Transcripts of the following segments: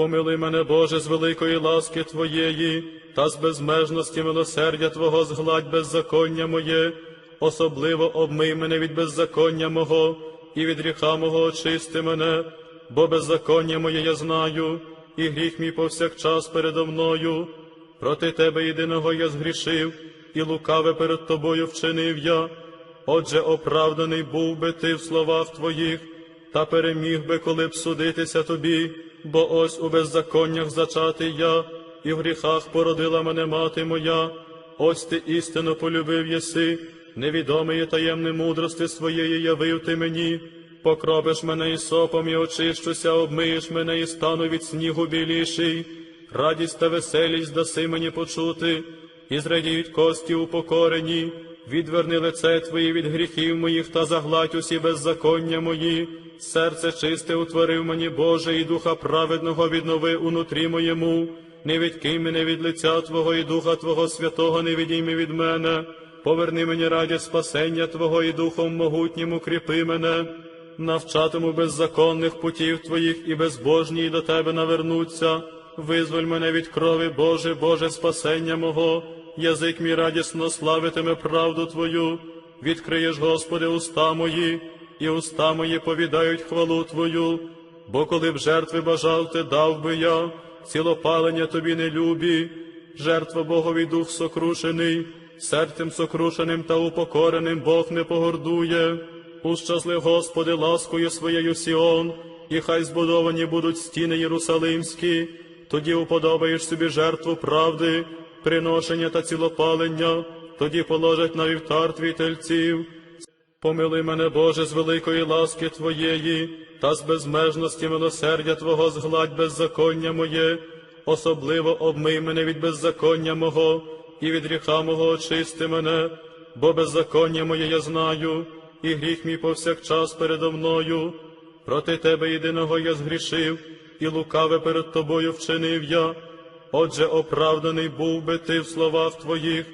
Помилуй мене, Боже, з великої ласки Твоєї, та з безмежності милосердя Твого згладь беззаконня моє, особливо обмий мене від беззаконня мого, і від гріха мого очисти мене, бо беззаконня моє я знаю, і гріх мій повсякчас передо мною. Проти Тебе єдиного я згрішив, і лукаве перед Тобою вчинив я. Отже, оправданий був би ти в словах Твоїх, та переміг би, коли б судитися тобі, бо ось у беззаконнях зачатий я, і в гріхах породила мене мати моя, ось ти істинно полюбив єси, невідомої таємне мудрости своєї явив ти мені, покробиш мене і сопом, і очищуся, обмиєш мене і стану від снігу біліший, радість та веселість даси мені почути, і зрадіють кості упокорені, відверни лице Твоє від гріхів моїх та загладь усі беззаконня мої, серце чисте утворив мені, Боже, і духа праведного віднови унутрі моєму, не відкинь мене від лиця Твого і Духа Твого Святого, не відійми від мене, поверни мені радість спасення Твого і Духом могутнім укріпи мене, навчатиму беззаконних путів Твоїх і безбожні до Тебе навернуться. Визволь мене від крови, Боже, Боже, спасення мого, язик мій радісно славитиме правду Твою, відкриєш, Господи, уста мої, і уста мої повідають хвалу Твою, бо коли б жертви бажав, Ти дав би я, цілопалення Тобі не любі, жертва Богові дух сокрушений, серцем сокрушеним та упокореним Бог не погордує. Ущаслив, Господи, ласкою своєю Сіон, і хай збудовані будуть стіни Єрусалимські, тоді уподобаєш собі жертву правди, приношення та цілопалення, тоді положать на вівтар твій тельців. Помилуй мене, Боже, з великої ласки Твоєї, та з безмежності милосердя Твого згладь беззаконня моє, особливо обмий мене від беззаконня мого, і від гріха мого очисти мене, бо беззаконня моє я знаю, і гріх мій повсякчас передо мною. Проти Тебе єдиного я згрішив, і лукаве перед Тобою вчинив я. Отже, оправданий був би ти в словах Твоїх,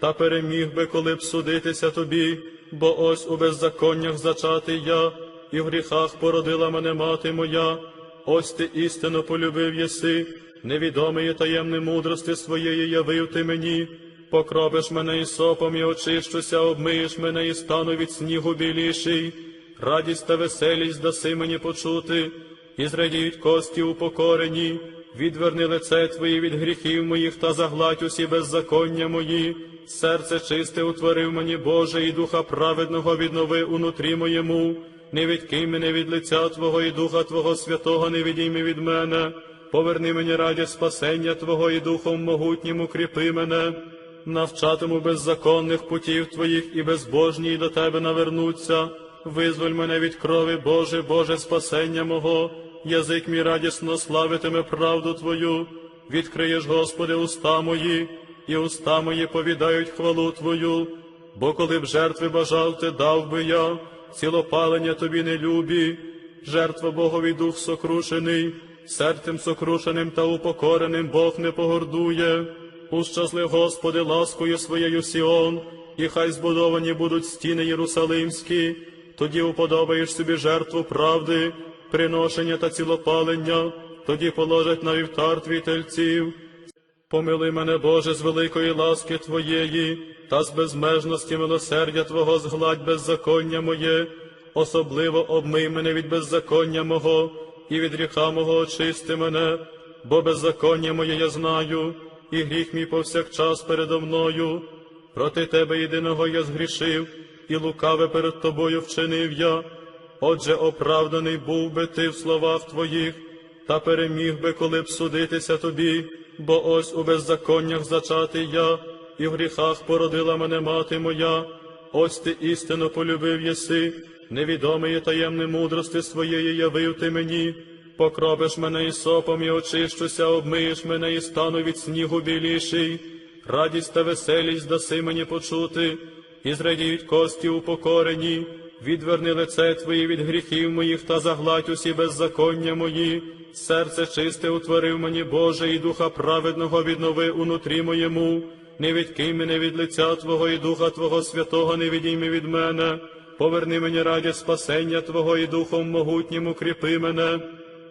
та переміг би, коли б судитися тобі, бо ось у беззаконнях зачатий я, і в гріхах породила мене мати моя, ось ти істинно полюбив єси, невідомої таємне мудрости своєї явив ти мені, покропиш мене і сопом, і очищуся, обмиєш мене і стану від снігу біліший, радість та веселість даси мені почути, і зрадіють кості упокорені, відверни лице Твоє від гріхів моїх та загладь усі беззаконня мої, серце чисте утворив мені, Боже, і духа праведного віднови унутрі моєму, не відкинь мене від лиця Твого і Духа Твого Святого, не відійми від мене, поверни мені радість спасення Твого і Духом могутнім укріпи мене, навчатиму беззаконних путів Твоїх і безбожні до Тебе навернуться, визволь мене від крови, Боже, Боже, спасення мого, язик мій радісно славитиме правду Твою, відкриєш, Господи, уста мої, і уста мої повідають хвалу Твою, бо коли б жертви бажав, Ти дав би я, цілопалення Тобі не любі, жертва Богові дух сокрушений, серцем сокрушеним та упокореним Бог не погордує. Ущаслив, Господи, ласкою своєю Сіон, і хай збудовані будуть стіни Єрусалимські, тоді уподобаєш собі жертву правди, приношення та цілопалення, тоді положать на вівтар твій тельців. Помилуй мене, Боже, з великої ласки Твоєї, та з безмежності милосердя Твого згладь беззаконня моє, особливо обмий мене від беззаконня мого, і від гріха мого очисти мене, бо беззаконня моє я знаю, і гріх мій повсякчас передо мною. Проти Тебе єдиного я згрішив, і лукаве перед Тобою вчинив я. Отже, оправданий був би ти в словах Твоїх, та переміг би, коли б судитися тобі, бо ось у беззаконнях зачатий я, і в гріхах породила мене мати моя, ось ти істинно полюбив єси, невідомої таємне мудрости своєї явив ти мені, покропиш мене і сопом, і очищуся, обмиєш мене і стану від снігу біліший, радість та веселість даси мені почути, і зрадіють кості упокорені, відверни лице Твоє від гріхів моїх та загладь усі беззаконня мої, серце чисте утворив мені, Боже, і духа праведного віднови унутрі моєму, не відкинь мене від лиця Твого і Духа Твого Святого, не відійми від мене, поверни мені радість спасення Твого і Духом могутнім укріпи мене,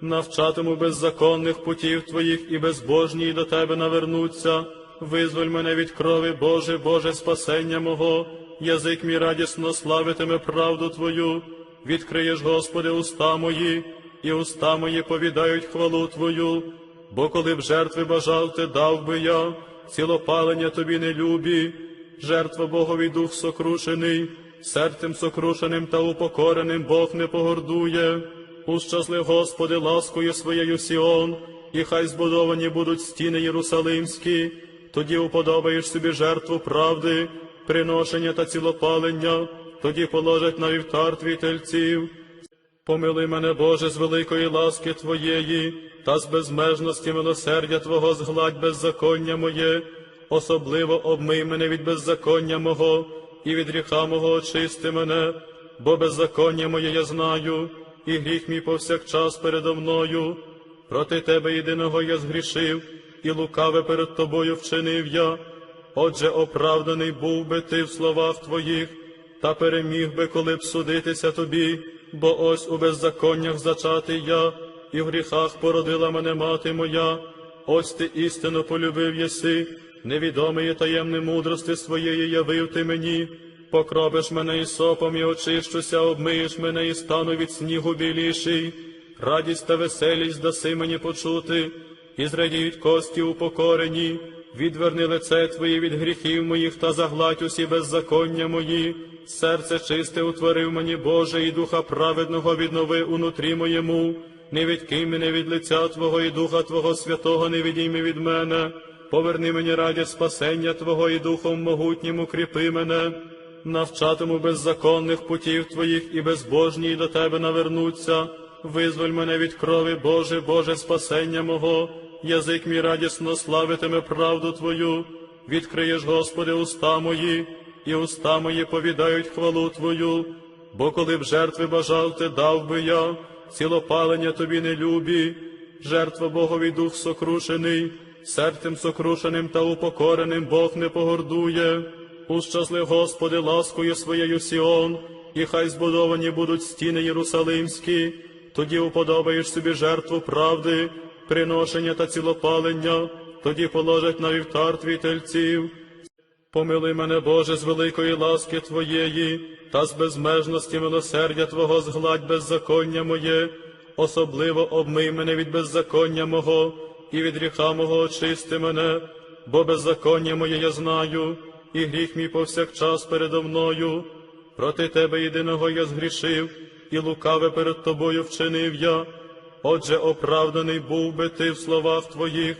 навчатиму беззаконних путів твоїх і безбожні до тебе навернуться. Визволь мене від крови, Боже, Боже, спасення мого, язик мій радісно славитиме правду Твою, відкриєш, Господи, уста мої, і уста мої повідають хвалу Твою, бо коли б жертви бажав, ти дав би я, цілопалення тобі не любі, жертва Богові дух сокрушений, серцем сокрушеним та упокореним Бог не погордує. Ущасли, Господи, ласкою своєю Сіон, і хай збудовані будуть стіни Єрусалимські, тоді уподобаєш собі жертву правди, приношення та цілопалення, тоді положать на вівтар твій тельців. Помили мене, Боже, з великої ласки Твоєї, та з безмежності милосердя Твого згладь беззаконня моє, особливо обмий мене від беззаконня мого, і від гріха мого очисти мене, бо беззаконня моє я знаю, і гріх мій повсякчас передо мною. Проти Тебе єдиного я згрішив, і лукаве перед Тобою вчинив я. Отже, оправданий був би ти в словах Твоїх, та переміг би, коли б судитися тобі, бо ось у беззаконнях зачатий я, і в гріхах породила мене мати моя. Ось ти істину полюбив єси, невідомої таємне мудрости своєї явив ти мені. Покробиш мене і сопом, і очищуся, обмиєш мене і стану від снігу біліший. Радість та веселість даси мені почути, і зрадіють кості упокорені, відверни лице Твоє від гріхів моїх та загладь усі беззаконня мої. Серце чисте утворив мені, Боже, і духа праведного віднови унутрі моєму. Не відкинь мене від лиця Твого і Духа Твого Святого, не відійми від мене. Поверни мені раді спасення Твого і Духом могутнім укріпи мене. Навчатиму беззаконних путів Твоїх і безбожні до Тебе навернуться. Визволь мене від крови, Боже, Боже, спасення мого, язик мій радісно славитиме правду Твою, відкриєш, Господи, уста мої, і уста мої повідають хвалу Твою, бо коли б жертви бажав, ти дав би я, цілопалення тобі не любі, жертва Богові дух сокрушений, серцем сокрушеним та упокореним Бог не погордує. Ущасли, Господи, ласкою своєю Сіон, і хай збудовані будуть стіни Єрусалимські, тоді уподобаєш собі жертву правди, приношення та цілопалення, тоді положать на вівтар твій тельців. Помилуй мене, Боже, з великої ласки Твоєї, та з безмежності милосердя Твого згладь беззаконня моє, особливо обмий мене від беззаконня мого, і від гріха мого очисти мене, бо беззаконня моє я знаю, і гріх мій повсякчас передо мною. Проти Тебе єдиного я згрішив, і лукаве перед Тобою вчинив я. Отже, оправданий був би ти в словах Твоїх,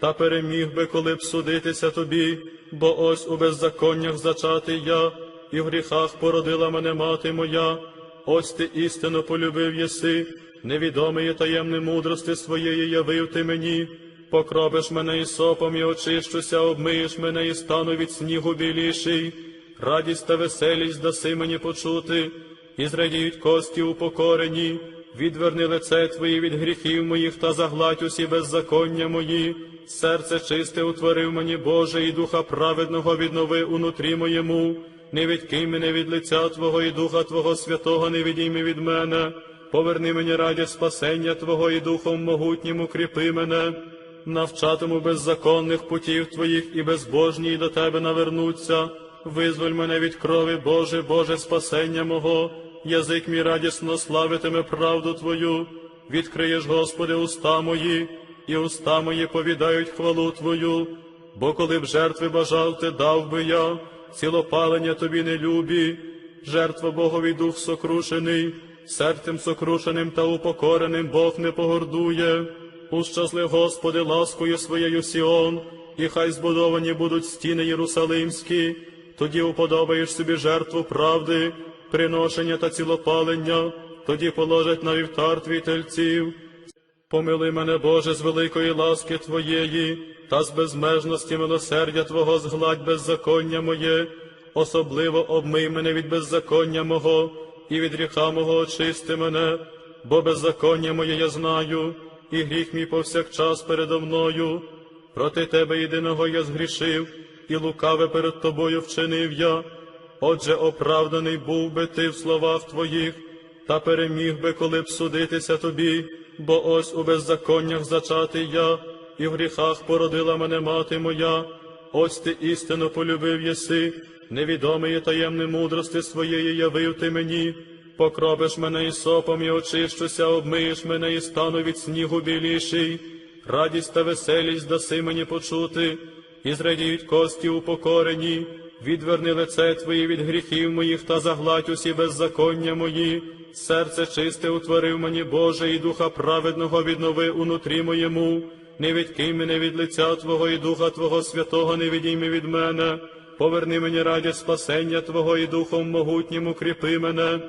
та переміг би, коли б судитися тобі, бо ось у беззаконнях зачатий я, і в гріхах породила мене мати моя. Ось ти істину полюбив єси, невідомої таємне мудрости своєї явив ти мені. Покробиш мене і сопом, і очищуся, обмиєш мене і стану від снігу біліший. Радість та веселість даси мені почути, і зрадіють кості упокорені, відверни лице Твоє від гріхів моїх та загладь усі беззаконня мої. Серце чисте утворив мені, Боже, і духа праведного віднови унутрі моєму. Не відкинь мене від лиця Твого і Духа Твого Святого, не відійми від мене. Поверни мені раді спасення Твого і Духом могутнім укріпи мене. Навчатиму беззаконних путів Твоїх і безбожні до Тебе навернуться. Визволь мене від крови, Боже, Боже, спасення мого, язик мій радісно славитиме правду Твою, відкриєш, Господи, уста мої, і уста мої повідають хвалу Твою, бо коли б жертви бажав, ти дав би я, цілопалення тобі не любі, жертва Богові дух сокрушений, серцем сокрушеним та упокореним Бог не погордує. Ущасли, Господи, ласкою своєю Сіон, і хай збудовані будуть стіни Єрусалимські, тоді уподобаєш собі жертву правди, приношення та цілопалення, тоді положать на вівтар твій тельців. Помили мене, Боже, з великої ласки Твоєї, та з безмежності милосердя Твого згладь беззаконня моє, особливо обмий мене від беззаконня мого, і від гріха мого очисти мене, бо беззаконня моє я знаю, і гріх мій повсякчас передо мною. Проти Тебе єдиного я згрішив, і лукаве перед Тобою вчинив я. Отже, оправданий був би ти в словах Твоїх, та переміг би, коли б судитися тобі, бо ось у беззаконнях зачатий я, і в гріхах породила мене мати моя. Ось ти істину полюбив єси, невідомої таємне мудрости своєї явив ти мені. Покропиш мене і сопом, і очищуся, обмиєш мене і стану від снігу біліший. Радість та веселість даси мені почути, і зрадіють кості упокорені, відверни лице Твоє від гріхів моїх та загладь усі беззаконня мої. Серце чисте утворив мені, Боже, і духа праведного віднови унутрі моєму. Не відкинь мене від лиця Твого і Духа Твого Святого, не відійми від мене. Поверни мені радість спасення Твого і Духом могутнім укріпи мене.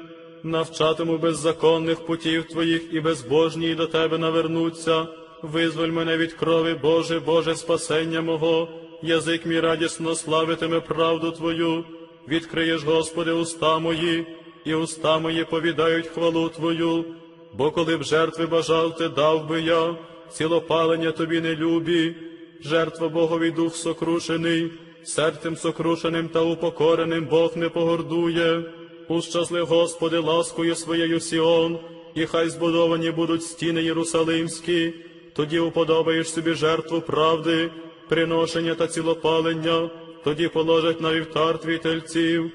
Навчатиму беззаконних путів Твоїх і безбожні до Тебе навернуться. Визволь мене від крови, Боже, Боже, спасення мого, язик мій радісно славитиме правду Твою. Відкриєш, Господи, уста мої, і уста мої повідають хвалу Твою. Бо коли б жертви бажав, ти дав би я, цілопалення тобі не любі, жертва Богові дух сокрушений, серцем сокрушеним та упокореним Бог не погордує. Ущаслив, Господи, ласкою своєю Сіон, і хай збудовані будуть стіни Єрусалимські, тоді уподобаєш собі жертву правди, приношення та цілопалення, тоді положать на вівтар твій тельців.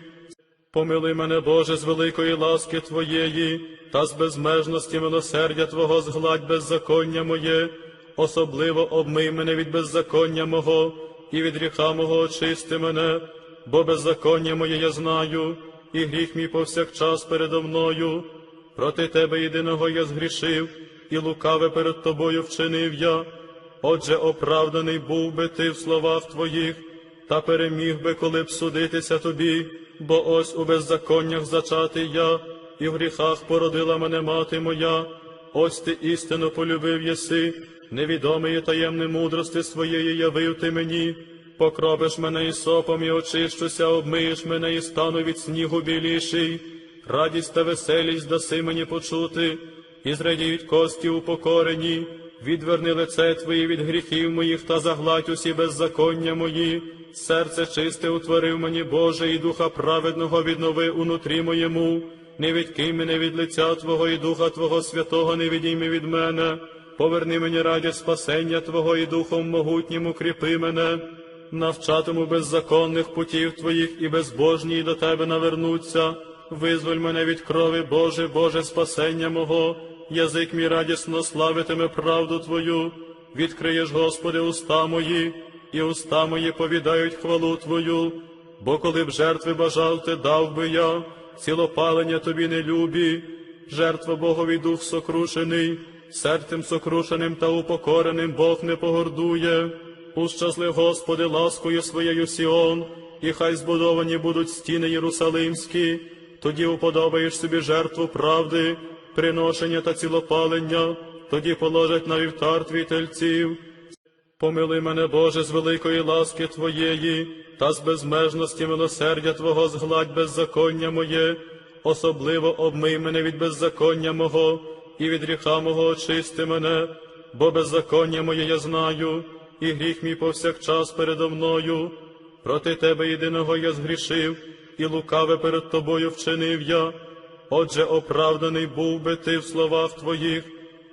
Помили мене, Боже, з великої ласки Твоєї, та з безмежності милосердя Твого згладь беззаконня моє, особливо обмий мене від беззаконня мого, і від гріха мого очисти мене, бо беззаконня моє я знаю, і гріх мій повсякчас передо мною. Проти Тебе єдиного я згрішив, і лукаве перед Тобою вчинив я. Отже, оправданий був би ти в словах Твоїх, та переміг би, коли б судитися тобі, бо ось у беззаконнях зачатий я, і в гріхах породила мене мати моя. Ось ти істину полюбив єси, невідомої таємне мудрости своєї явив ти мені. Покропиш мене і сопом, і очищуся, обмиєш мене і стану від снігу біліший. Радість та веселість даси мені почути, і зрадіють кості упокорені, відверни лице Твоє від гріхів моїх та загладь усі беззаконня мої. Серце чисте утворив мені, Боже, і духа праведного віднови унутрі моєму. Не відкинь мене від лиця Твого і Духа Твого Святого, не відійми від мене. Поверни мені радість спасення Твого і Духом могутнім укріпи мене. Навчатиму беззаконних путів Твоїх і безбожні до Тебе навернуться. Визволь мене від крови, Боже, Боже, спасення мого, язик мій радісно славитиме правду Твою. Відкриєш, Господи, уста мої, і уста мої повідають хвалу Твою. Бо коли б жертви бажав, ти дав би я, цілопалення тобі не любі, жертва Богові дух сокрушений, серцем сокрушеним та упокореним Бог не погордує. Ущаслив, Господи, ласкою своєю Сіон, і хай збудовані будуть стіни Єрусалимські, тоді уподобаєш собі жертву правди, приношення та цілопалення, тоді положать на вівтар твій тельців. Помили мене, Боже, з великої ласки Твоєї, та з безмежності милосердя Твого згладь беззаконня моє, особливо обмий мене від беззаконня мого, і від гріха мого очисти мене, бо беззаконня моє я знаю, і гріх мій повсякчас передо мною. Проти Тебе єдиного я згрішив, і лукаве перед Тобою вчинив я. Отже, оправданий був би ти в словах Твоїх,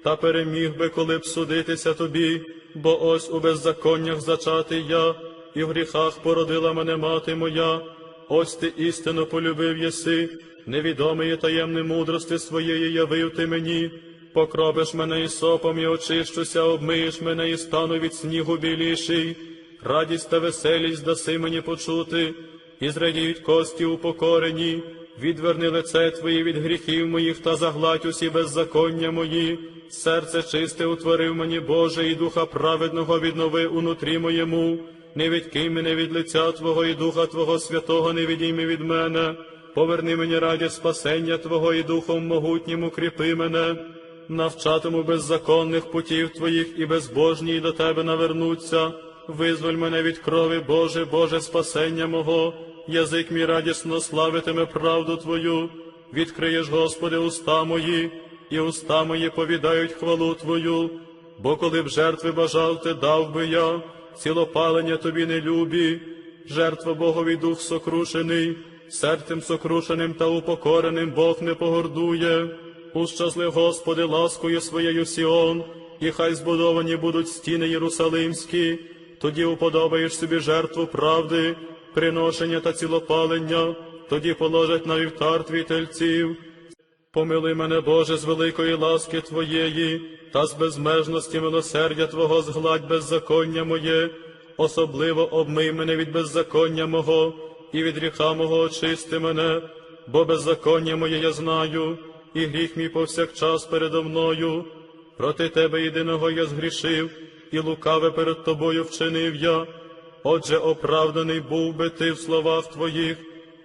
та переміг би, коли б судитися тобі, бо ось у беззаконнях зачатий я, і в гріхах породила мене мати моя. Ось ти істину полюбив єси, невідомої таємне мудрости своєї явив ти мені. Покропиш мене і сопом, і очищуся, обмиєш мене і стану від снігу біліший. Радість та веселість даси мені почути, і зрадіють кості упокорені, відверни лице Твоє від гріхів моїх та загладь усі беззаконня мої. Серце чисте утворив мені, Боже, і духа праведного віднови унутрі моєму. Не відкинь мене від лиця Твого і Духа Твого Святого, не відійми від мене. Поверни мені радість спасення Твого і Духом могутнім укріпи мене. Навчатиму беззаконних путів Твоїх і безбожні до Тебе навернуться. Визволь мене від крови, Боже, Боже, спасення мого, язик мій радісно славитиме правду Твою. Відкриєш, Господи, уста мої, і уста мої повідають хвалу Твою. Бо коли б жертви бажав, ти дав би я, цілопалення тобі не любі, жертва Богові дух сокрушений, серцем сокрушеним та упокореним Бог не погордує. Ущасли, Господи, ласкою своєю Сіон, і хай збудовані будуть стіни Єрусалимські, тоді уподобаєш собі жертву правди, приношення та цілопалення, тоді положать на вівтар твій тельців. Помили мене, Боже, з великої ласки Твоєї, та з безмежності милосердя Твого згладь беззаконня моє, особливо обмий мене від беззаконня мого, і від гріха мого очисти мене, бо беззаконня моє я знаю, і гріх мій повсякчас передо мною. Проти Тебе єдиного я згрішив, і лукаве перед Тобою вчинив я. Отже, оправданий був би ти в словах Твоїх,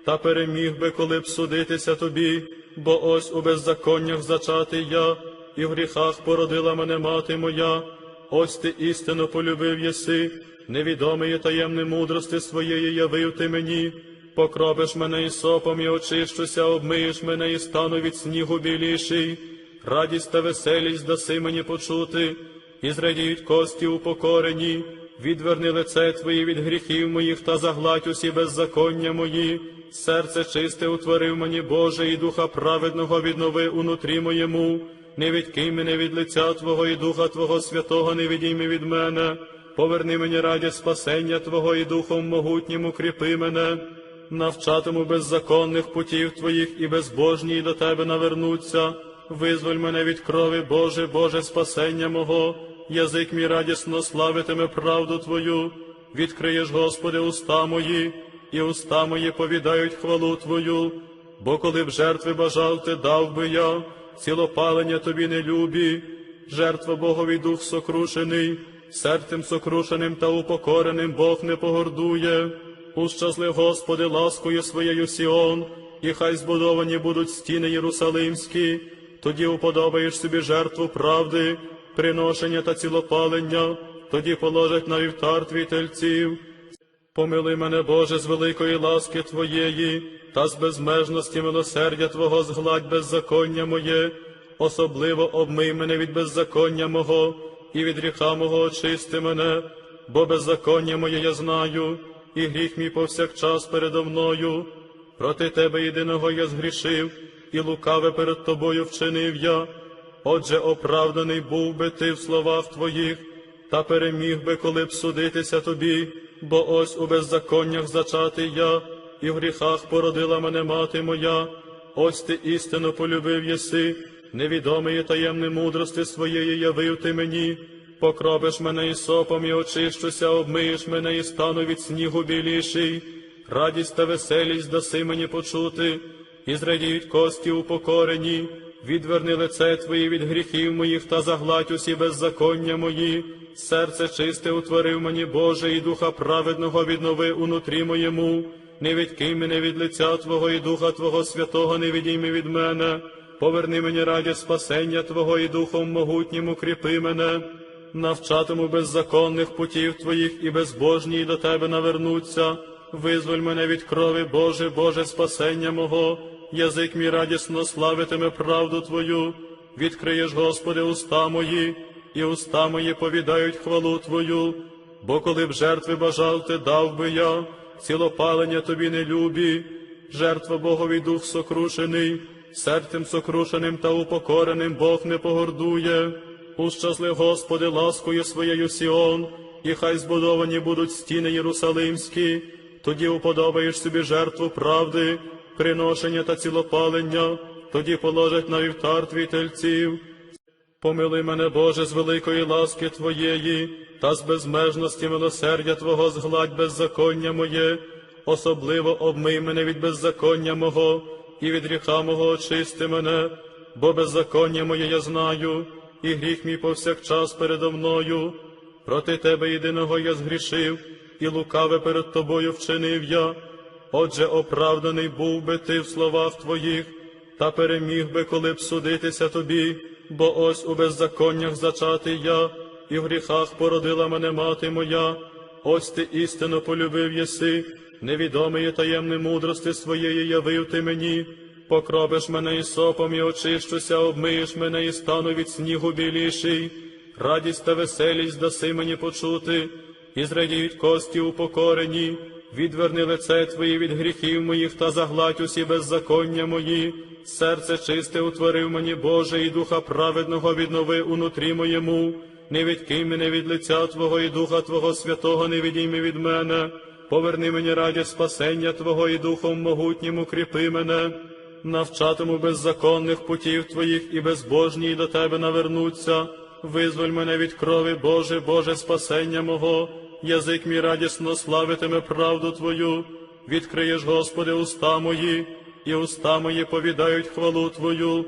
та переміг би, коли б судитися тобі, бо ось у беззаконнях зачатий я, і в гріхах породила мене мати моя. Ось ти істинно полюбив єси, невідомої таємне мудрости своєї явив ти мені. Покропиш мене і сопом, і очищуся, обмиєш мене і стану від снігу біліший. Радість та веселість даси мені почути, і зрадіють кості упокорені, відверни лице Твої від гріхів моїх та загладь усі беззаконня мої. Серце чисте утворив мені, Боже, і духа праведного віднови унутрі моєму. Не відкинь мене від лиця Твого і Духа Твого Святого, не відійми від мене. Поверни мені радість спасення Твого і Духом могутнім укріпи мене. Навчатиму беззаконних путів Твоїх і безбожні до Тебе навернуться. Визволь мене від крови, Боже, Боже, спасення мого, язик мій радісно славитиме правду Твою, відкриєш, Господи, уста мої, і уста мої повідають хвалу Твою, бо коли б жертви бажав, ти дав би я, цілопалення тобі не любі, жертва Богові дух сокрушений, серцем сокрушеним та упокореним Бог не погордує. Ущасли, Господи, ласкою своєю Сіон, і хай збудовані будуть стіни Єрусалимські, тоді уподобаєш собі жертву правди, приношення та цілопалення, тоді положать на вівтар твій тельців. Помили мене, Боже, з великої ласки Твоєї, та з безмежності милосердя Твого згладь беззаконня моє, особливо обмий мене від беззаконня мого, і від гріха мого очисти мене, бо беззаконня моє я знаю, і гріх мій повсякчас передо мною. Проти Тебе єдиного я згрішив, і лукаве перед Тобою вчинив я. Отже, оправданий був би ти в словах Твоїх, та переміг би, коли б судитися тобі, бо ось у беззаконнях зачатий я, і в гріхах породила мене мати моя. Ось ти істинно полюбив єси, невідомої таємне мудрости своєї явив ти мені. Покропиш мене і сопом, і очищуся, обмиєш мене і стану від снігу біліший. Радість та веселість даси мені почути, і зрадіють кості упокорені, відверни лице Твої від гріхів моїх та загладь усі беззаконня мої. Серце чисте утворив мені, Боже, і духа праведного віднови унутрі моєму. Не відкинь мене від лиця Твого і Духа Твого Святого, не відійми від мене. Поверни мені радість спасення Твого і Духом могутнім укріпи мене. Навчатиму беззаконних путів Твоїх і безбожні до Тебе навернуться. Визволь мене від крови, Боже, Боже, спасення мого, язик мій радісно славитиме правду Твою, відкриєш, Господи, уста мої, і уста мої повідають хвалу Твою, бо коли б жертви бажав, ти дав би я, цілопалення тобі не любі, жертва Богові дух сокрушений, серцем сокрушеним та упокореним Бог не погордує. Ущасли, Господи, ласкою своєю Сіон, і хай збудовані будуть стіни Єрусалимські, тоді уподобаєш собі жертву правди, приношення та цілопалення, тоді положать на вівтар твій тельців. Помили мене, Боже, з великої ласки Твоєї, та з безмежності милосердя Твого згладь беззаконня моє, особливо обмий мене від беззаконня мого, і від гріха мого очисти мене, бо беззаконня моє я знаю, і гріх мій повсякчас передо мною. Проти Тебе єдиного я згрішив, і лукаве перед Тобою вчинив я. Отже, оправданий був би ти в словах Твоїх, та переміг би, коли б судитися тобі, бо ось у беззаконнях зачатий я, і в гріхах породила мене мати моя. Ось ти істинно полюбив єси, невідомої таємне мудрости своєї явив ти мені. Покропиш мене і сопом, і очищуся, обмиєш мене і стану від снігу біліший. Радість та веселість даси мені почути, і зрадіють кості упокорені, відверни лице Твоє від гріхів моїх та загладь усі беззаконня мої. Серце чисте утворив мені, Боже, і духа праведного віднови унутрі моєму. Не відкинь мене від лиця Твого і Духа Твого Святого не відійми від мене. Поверни мені раді спасення Твого і Духом могутнім укріпи мене. Навчатиму беззаконних путів Твоїх і безбожні до Тебе навернуться. Визволь мене від крови, Боже, Боже, спасення мого, язик мій радісно славитиме правду Твою. Відкриєш, Господи, уста мої, і уста мої повідають хвалу Твою.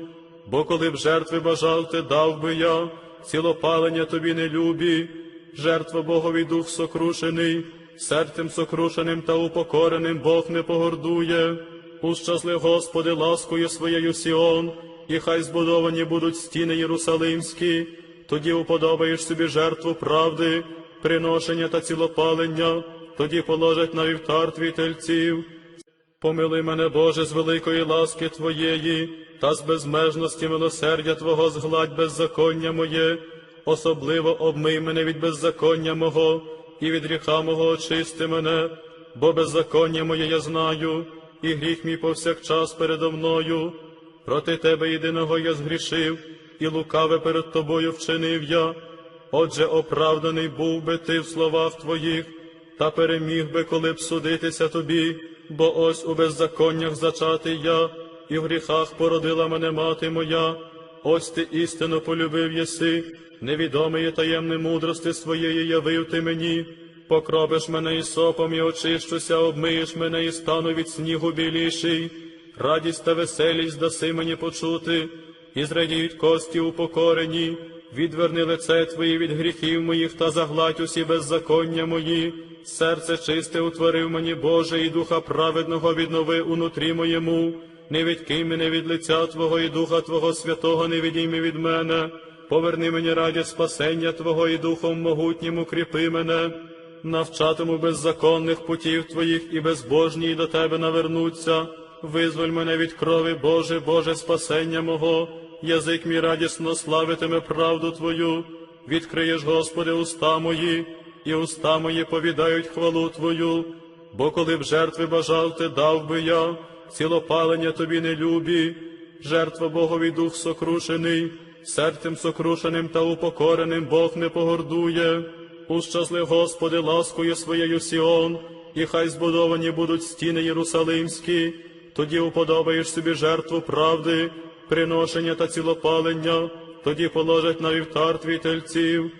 Бо коли б жертви бажав ти, дав би я, цілопалення тобі не любі, жертва Богові дух сокрушений, серцем сокрушеним та упокореним Бог не погордує. Ущасли, Господи, ласкою своєю Сіон, і хай збудовані будуть стіни Єрусалимські, тоді уподобаєш собі жертву правди, приношення та цілопалення, тоді положать на вівтар твій тельців. Помили мене, Боже, з великої ласки Твоєї, та з безмежності милосердя Твого згладь беззаконня моє, особливо обмий мене від беззаконня мого, і від гріха мого очисти мене, бо беззаконня моє я знаю, і гріх мій повсякчас передо мною. Проти Тебе єдиного я згрішив, і лукаве перед Тобою вчинив я. Отже, оправданий був би ти в словах Твоїх, та переміг би, коли б судитися тобі, бо ось у беззаконнях зачатий я, і в гріхах породила мене мати моя. Ось ти істину полюбив єси, невідомої таємне мудрости своєї явив ти мені. Покропиш мене і сопом, і очищуся, обмиєш мене і стану від снігу біліший. Радість та веселість даси мені почути, і зрадіють кості упокорені, відверни лице Твої від гріхів моїх та загладь усі беззаконня мої. Серце чисте утворив мені, Боже, і духа праведного віднови унутрі моєму. Не відкинь мене від лиця Твого і Духа Твого Святого не відійми від мене. Поверни мені раді спасення Твого і Духом могутнім укріпи мене. Навчатиму беззаконних путів Твоїх і безбожні до Тебе навернуться. Визволь мене від крови, Боже, Боже, спасення мого, язик мій радісно славитиме правду Твою. Відкриєш, Господи, уста мої, і уста мої повідають хвалу Твою. Бо коли б жертви бажав ти, дав би я, цілопалення тобі не любі, жертва Богові дух сокрушений, серцем сокрушеним та упокореним Бог не погордує. Ущасли, Господи, ласкою своєю Сіон, і хай збудовані будуть стіни Єрусалимські, тоді уподобаєш собі жертву правди, приношення та цілопалення, тоді положать на вівтар твій тельців.